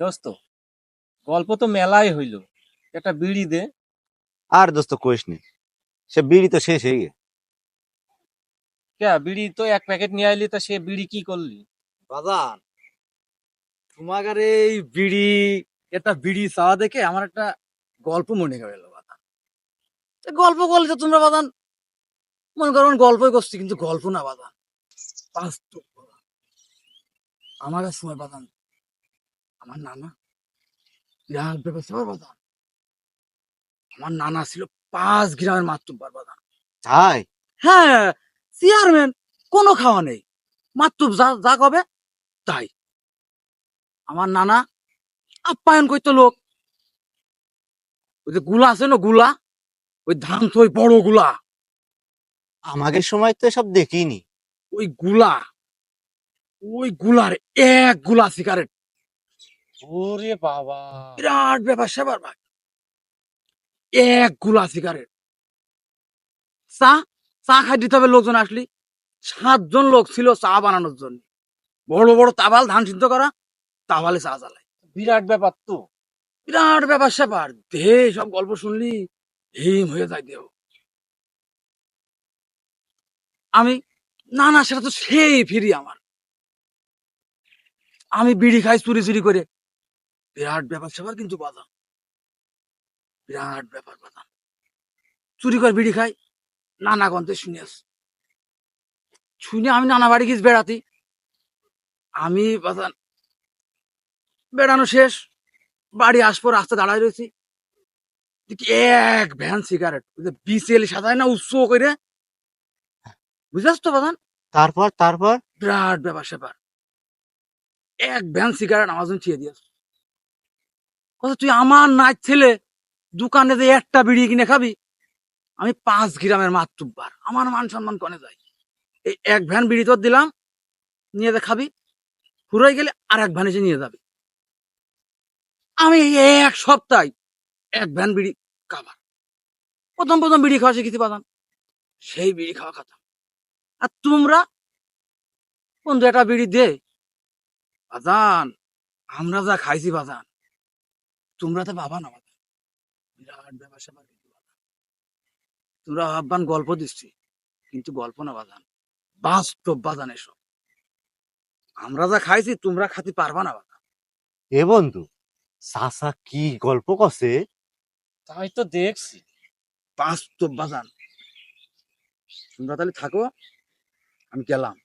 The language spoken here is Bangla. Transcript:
দোস্ত গল্প তো মেলাই হইল। একটা বিড়ি দে। আর দোস্ত কইস নি সে বিড়ি তো শেষ হয়ে গে কে বিড়ি তো এক প্যাকেট নিয়ে আইলি তা সে বিড়ি কি করলি? বাজান তোমাদের এই বিড়ি এটা বিড়ি চাওয়া দেখে আমার একটা গল্প মনে গেল বাদান গল্প করলে তো তোমরা বাদান মনে করো গল্পই করছি কিন্তু গল্প না বাদান বাস্তব। আমার সময় বাদান আমার নানা। বিরাট ব্যবসা বাদান আমার নানা ছিল পাঁচ গ্রামের মাতৃবার বাদান তাই? হ্যাঁ চেয়ারম্যান কোনো খাওয়া নেই। মাত্র যা যা কবে? তাই। আমার নানা আপ্যায়ন করতো লোক। ওই যে গুলা আছে না গুলা? ওই ধান তো ওই বড়গুলা। আমাদের সময় তো এসব দেখিনি। ওই গুলা। ওই গুলার একগুলা সিগারেট ওরে বাবা। বিরাট ব্যাপার সেবার ভাই। একগুলা সিগারেট। চা চা খাই দিতে হবে লোকজন আসলি। সাতজন লোক ছিল চা বানানোর জন্য। বড় বড় তাবাল ধান সিদ্ধ করা তাবালে চা জ্বালায় বিরাট ব্যাপার তো। বিরাট ব্যাপার স্যাপার দেহে সব গল্প শুনলি। হিম হয়ে যায় দেহ। আমি না না সেটা তো সেই ফিরি আমার। আমি বিড়ি খাই চুরি চুরি করে। বিরাট ব্যাপার স্যাপার কিন্তু বাদাম বিরাট ব্যাপার বাদাম চুরি করে বিড়ি খাই নানা গন্তে শুনিয়াস শুনে আমি নানা বাড়ি গিয়েছি বেড়াতি। আমি বাদান বেড়ানো শেষ। বাড়ি আসব রাস্তা দাঁড়ায় রয়েছি। দেখি এক ভ্যান সিগারেট বিসিএল সাজায় না উৎস করে বুঝাস তো বাদান তারপর তারপর? বিরাট ব্যাপার স্যাপার এক ভ্যান সিগারেট আমার জন্য চেয়ে দিয়েছ। কথা তুই আমার নাচ ছেলে, দোকানে যে একটা বিড়ি কিনে খাবি? আমি পাঁচ গ্রামের মাতৃবার আমার মান সম্মান কনে যায়? এই এক ভ্যান বিড়ি তোর দিলাম, নিয়ে যা খাবি। ফুরাই গেলে আর এক ভ্যান এসে নিয়ে যাবি। আমি এক সপ্তাহ এক ভ্যান বিড়ি খাবার। প্রথম প্রথম বিড়ি খাওয়া শিখেছি বাদাম। সেই বিড়ি খাওয়া খাতাম। আর তোমরা? বন্ধু, একটা বিড়ি দে। বাজান আমরা যা খাইছি বাজান তোমরা তো বাবা না বিরাট তোমরা ভাববান গল্প দিচ্ছি কিন্তু গল্প না বাজান বাস্তব বাজান এসব। আমরা যা খাইছি তোমরা খাতে পারবা না বাজান এ বন্ধু সাসা কি গল্প কছে? তাই তো দেখছি। বাস্তব বাজান তোমরা তাহলে থাকো আমি গেলাম।